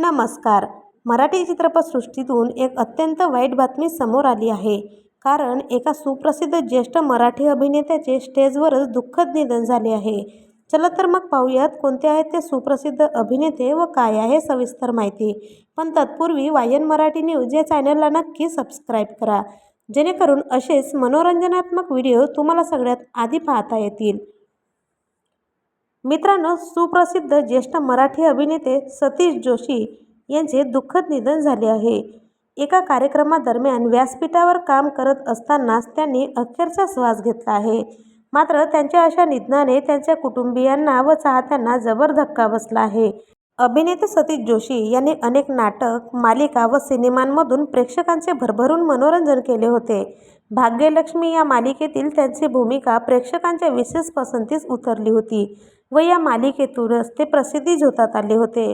नमस्कार. मराठी चित्रपटसृष्टीतून एक अत्यंत वाईट बातमी समोर आली आहे. कारण एका सुप्रसिद्ध ज्येष्ठ मराठी अभिनेत्याचे स्टेजवरच दुःखद निधन झाले आहे. चला तर मग पाहूयात कोणते आहेत ते सुप्रसिद्ध अभिनेते व काय आहे सविस्तर माहिती. पण तत्पूर्वी वायन मराठी न्यूज या चॅनलला नक्की सबस्क्राईब करा. जेणेकरून असेच मनोरंजनात्मक व्हिडिओ तुम्हाला सगळ्यात आधी पाहता येतील. मित्रांनो सुप्रसिद्ध ज्येष्ठ मराठी अभिनेते सतीश जोशी यांचे दुःखद निधन झाले आहे. एका कार्यक्रमादरम्यान व्यासपीठावर काम करत असतानाच त्यांनी अखेरचा श्वास घेतला आहे. मात्र त्यांच्या अशा निधनाने त्यांच्या कुटुंबियांना व चाहत्यांना जबर धक्का बसला आहे. अभिनेते सतीश जोशी यांनी अनेक नाटक मालिका व सिनेमांमधून प्रेक्षकांचे भरभरून मनोरंजन केले होते. भाग्यलक्ष्मी या मालिकेतील त्यांची भूमिका प्रेक्षकांच्या विशेष पसंतीस उतरली होती व या मालिकेतूनच ते प्रसिद्धी झोतात आले होते.